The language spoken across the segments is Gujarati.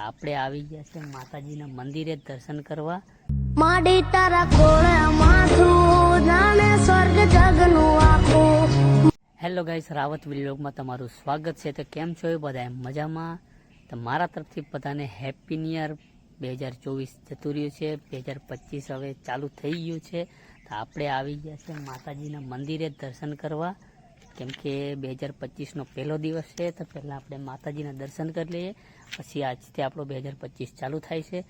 આપણે આવી ગયા છે માતાજીના મંદિરે દર્શન કરવા. માડી તારા કોળે માથું જાણે સ્વર્ગ જગનું આખું. હેલો ગાઈસ રાવત વિલોગમાં તમારું સ્વાગત છે. તો કેમ છો? એ બધા મજામાં? તો મારા તરફથી બધાને હેપી ન્યુ યર બે હજાર ચોવીસ જતું રહ્યું છે. બે હજાર પચીસ હવે ચાલુ થઈ ગયું છે. તો આપણે આવી ગયા છે માતાજીના મંદિરે દર્શન કરવા. કેમ કે બે હજાર પચીસનો પહેલો દિવસ છે, તો પહેલાં આપણે માતાજીના દર્શન કરી લઈએ. પછી આજથી આપણો બે હજાર પચીસ ચાલુ થાય છે.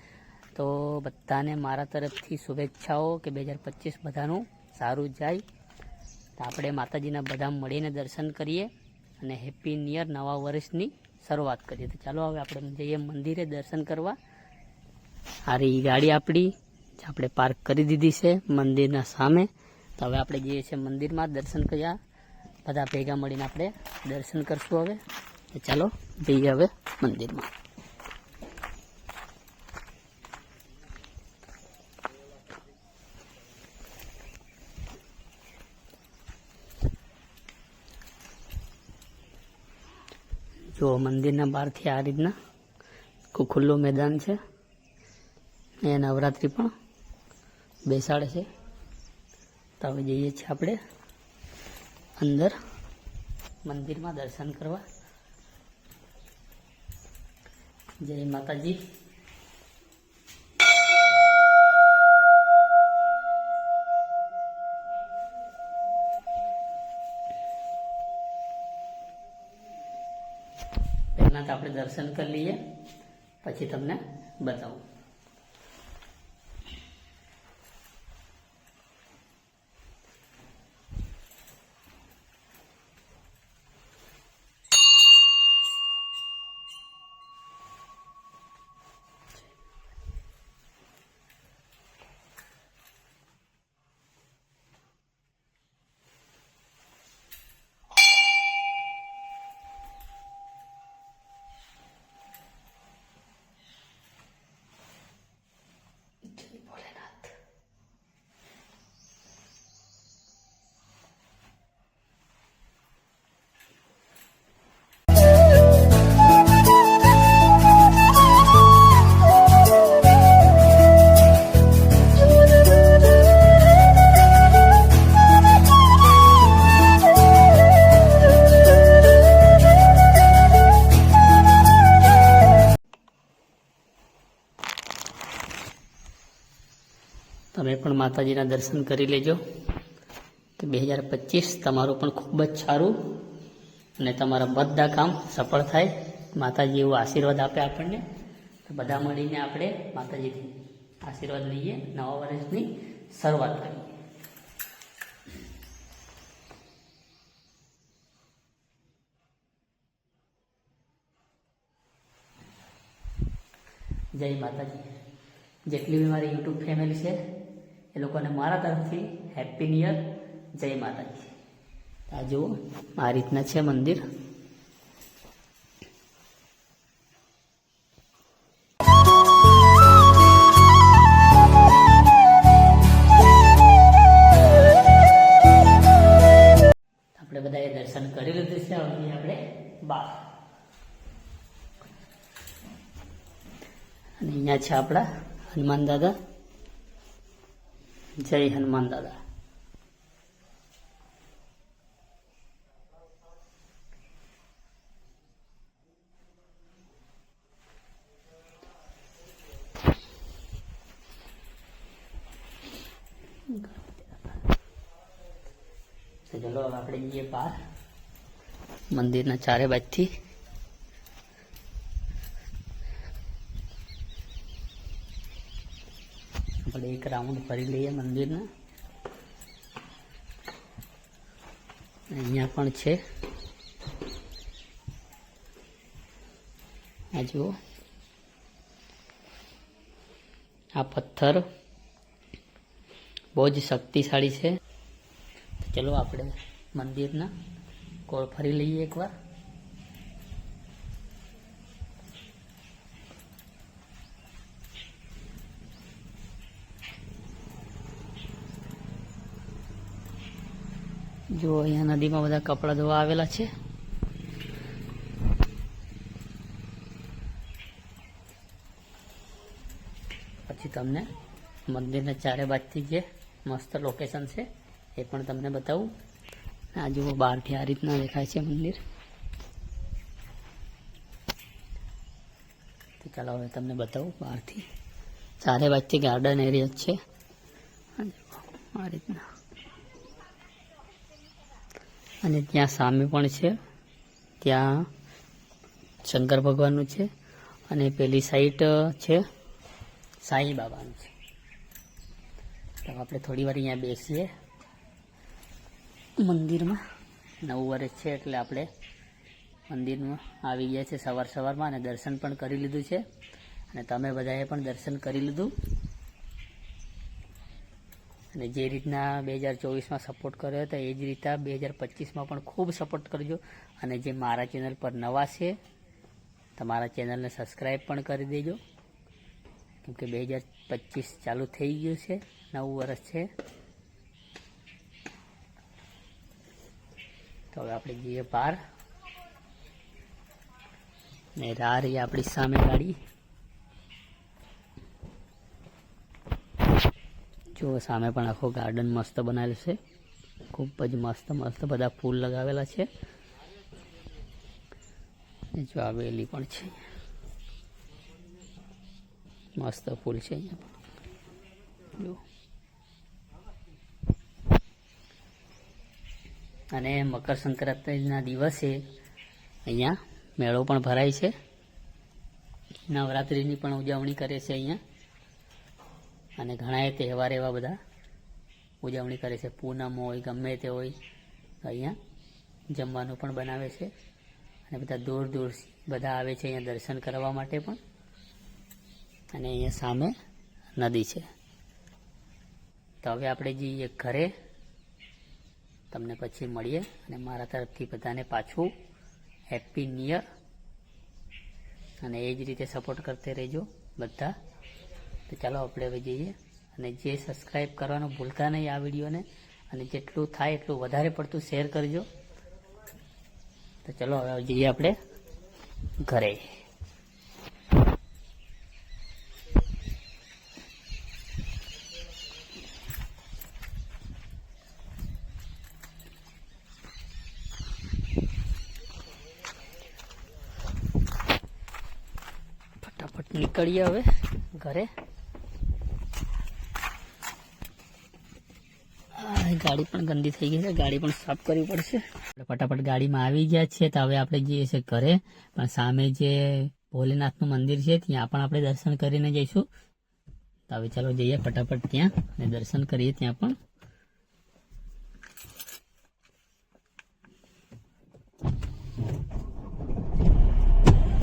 તો બધાને મારા તરફથી શુભેચ્છાઓ કે બે હજાર પચીસ બધાનું સારું જાય. તો આપણે માતાજીના બધા મળીને દર્શન કરીએ અને હેપી નિયર નવા વર્ષની શરૂઆત કરીએ. તો ચાલો હવે આપણે જઈએ મંદિરે દર્શન કરવા. રહી ગાડી આપણી જે આપણે પાર્ક કરી દીધી છે મંદિરના સામે. તો હવે આપણે જઈએ છીએ મંદિરમાં દર્શન કર્યા. બધા ભેગા મળીને આપણે દર્શન કરશું હવે. ચાલો, જઈએ હવે મંદિરમાં. જો મંદિરના બહારથી આ રીતના ખુલ્લું મેદાન છે. એ નવરાત્રિ પણ બેસાડે છે. તો હવે જઈએ છીએ આપણે. અંદર મંદિરમાં દર્શન કરવા. જય માતાજી. પહેલાં તો આપણે દર્શન કરી લઈએ, પછી તમને બતાવું. માતાજીના દર્શન કરી લેજો. તો બે હજાર પચીસ તમારું પણ ખૂબ જ સારું અને તમારા બધા કામ સફળ થાય. માતાજી એવો આશીર્વાદ આપે આપણને. તો બધા મળીને આપણે માતાજીથી આશીર્વાદ લઈએ. નવા વર્ષની શરૂઆત કરીએ. જય માતાજી. જેટલી બી મારી યુટ્યુબ ફેમિલી છે એ લોકોને મારા તરફથી હેપી ન્યુ યર જય માતાજી. આ જુઓ, આ રીતના છે મંદિર. આપણે બધાએ દર્શન કરી લીધું છે, હવે આપણે બાર. અને અહીંયા છે આપણા હનુમાન દાદા. જય હનુમાન દાદા. તો ચલો આપણે જઈએ બહાર. મંદિરના ચારે બાજુથી. આપણે એક રાઉન્ડ ફરી લઈએ મંદિરના. અહીંયા પણ છે. આ જુઓ. આ પથ્થર બહુ જ શક્તિશાળી છે. ચલો આપણે મંદિરના કોળ ફરી લઈએ એકવાર. જો અહીંયા નદીમાં બધા કપડાં ધોવા આવેલા છે. પછી તમને મંદિરના ચારે બાજથી જે મસ્ત લોકેશન છે, એ પણ તમને બતાવું. આ જુઓ, બહારથી આ રીતના દેખાય છે મંદિર. તો ચાલો હવે તમને બતાવું બહારથી. ચારે બાજથી ગાર્ડન એરિયા છે. આ રીતના. અને ત્યાં સામે પણ છે. ત્યાં શંકર ભગવાનનું છે અને પેલી સાઈડ છે સાંઈ બાબાનું છે. તો આપણે થોડી વાર અહીંયા બેસીએ. મંદિરમાં નવું વર્ષ છે એટલે આપણે મંદિરમાં આવી ગયા છે સવાર સવારમાં અને દર્શન પણ કરી લીધું છે. અને તમે બધાએ પણ દર્શન કરી લીધું. અને જે રીતના બે હજાર ચોવીસમાં સપોર્ટ કર્યો હતો, એ જ રીતના બે હજાર પચીસમાં પણ ખૂબ સપોર્ટ કરજો. અને જે મારા ચેનલ પર નવા છે, તમારા ચેનલને સબસ્ક્રાઈબ પણ કરી દેજો. કેમકે બે હજાર પચીસ ચાલુ થઈ ગયું છે, નવું વર્ષ છે. તો હવે આપણે જઈએ બહાર. ને રાહ રહી આપણી સામે ગાડી. જો સામે પણ આખો ગાર્ડન મસ્ત બનાવેલ છે. ખૂબ જ મસ્ત મસ્ત બધા ફૂલ લગાવેલા છે. જો આવેલી પણ છે. મસ્ત ફૂલ છે અહીંયા જો. અને મકર સંક્રાંતિના દિવસે અહીંયા મેળો પણ ભરાય છે. નવરાત્રિની પણ ઉજવણી કરે છે અહીંયા. અને ઘણાએ તહેવાર એવા બધા ઉજવણી કરે છે. પૂનમ હોય, ગમે તે હોય, અહીંયા જમવાનું પણ બનાવે છે. અને બધા દૂર દૂર બધા આવે છે અહીંયા દર્શન કરવા માટે પણ. અને અહીંયા સામે નદી છે. તો હવે આપણે જઈએ ઘરે. તમને પછી મળીએ અને મારા તરફથી બધાને પાછું હેપી ન્યુ અને એ જ રીતે સપોર્ટ કરતે રહેજો બધા. તો ચાલો આપણે હવે જઈએ અને જે સબસ્ક્રાઈબ કરવાનું ભૂલતા નહીં આ વિડીયોને અને જેટલું થાય એટલું વધારે પડતું શેર કરજો. તો ચલો હવે જઈએ આપણે ઘરે. ફટાફટ નીકળીએ હવે ઘરે આ ગાડી પણ ગંદી થઈ ગઈ છે, ગાડી પણ સાફ કરવી પડશે. ફટાફટ ગાડીમાં આવી ગયા છીએ તો હવે આપણે જઈએ છીએ ઘરે. પણ સામે જે ભોલેનાથનું મંદિર છે, ત્યાં પણ આપણે દર્શન કરીને જઈશું. તો હવે ચાલો જઈએ ફટાફટ ત્યાં અને દર્શન કરીએ ત્યાં પણ.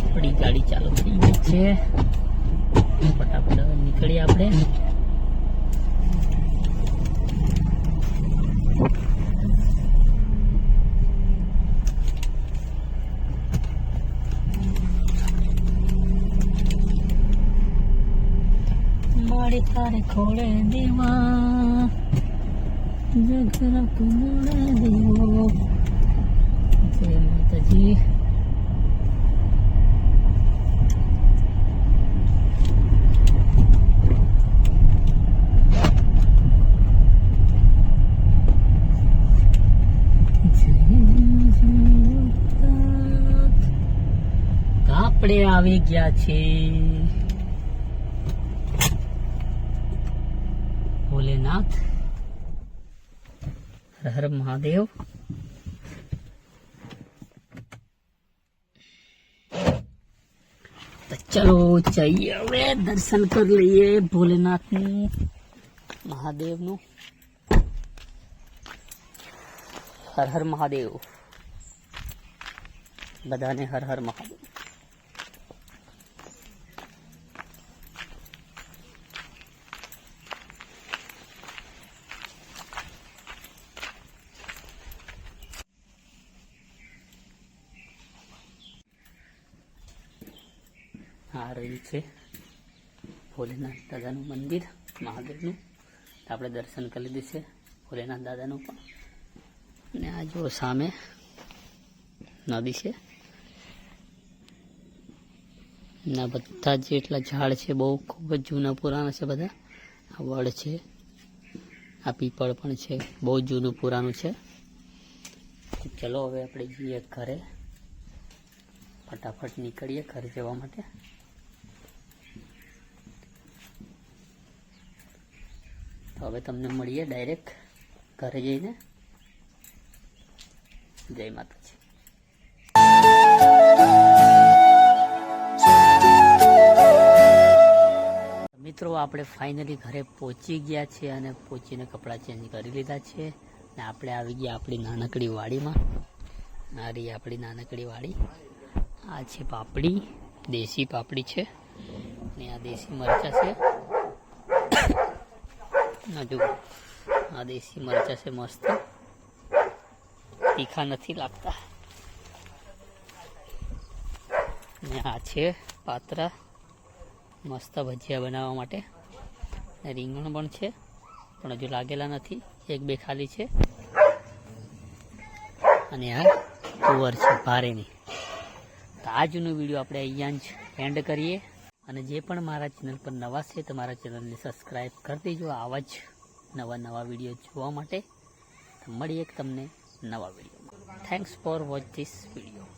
આપણી ગાડી ચાલુ થઈ ગઈ છે. ફટાફટ નીકળીએ આપણે. મારી તારે ખોળે દેવા જગરા કુમળે દેવો જય માતાજી આપણે આવી ગયા છે ભોલેનાથ। હર હર મહાદેવ। તો ચલો જઈએ હવે, દર્શન કરી લઈએ ભોલેનાથનું, મહાદેવનું। હર હર મહાદેવ। બધાને હર હર મહાદેવ। આ રહ્યું છે. ભોલેનાથ દાદાનું મંદિર, મહાદેવનું. આપણે દર્શન કરી લીધું છે ભોલેનાથ દાદાનું પણ. અને આ જો સામે નદી છે. ના, બધા જેટલા ઝાડ છે, બહુ ખૂબ જ જૂના પુરાણા છે બધા. આ વડ છે, આ પીપળ પણ છે, બહુ જૂનું પુરાણું છે. ચલો, હવે આપણે જઈએ ઘરે. ફટાફટ નીકળીએ ઘરે જવા માટે. તો હવે તમને મળીએ ડાયરેક્ટ ઘરે જઈને. જય માતાજી. મિત્રો, આપણે ફાઇનલી ઘરે પહોંચી ગયા છે અને પહોંચીને કપડાં ચેન્જ કરી લીધા છે. ને આપણે આવી ગયા આપણી નાનકડી વાડીમાં. આ રહી આપણી નાનકડી વાડી. આ છે પાપડી, દેશી પાપડી છે. ને આ દેશી મરચા છે. આ જો આ દેશી મરચા છે મસ્ત. તીખા નથી લાગતા. ને આ છે પાત્રા. મસ્ત ભજીયા બનાવવા માટે. રીંગણ પણ છે, પણ હજુ લાગેલા નથી. એક બે ખાલી છે. અને આ કુંવર છે, ભારેની. તો આજનો વીડિયો આપણે અહીંયા જ એન્ડ કરીએ. અને જે પણ મારા ચેનલ પર નવા છે તો મારા ચેનલને સબસ્ક્રાઈબ કરી દેજો. આવા જ નવા નવા વીડિયો જોવા માટે. મળીએ તમને નવા વિડીયોમાં thanks for watch this video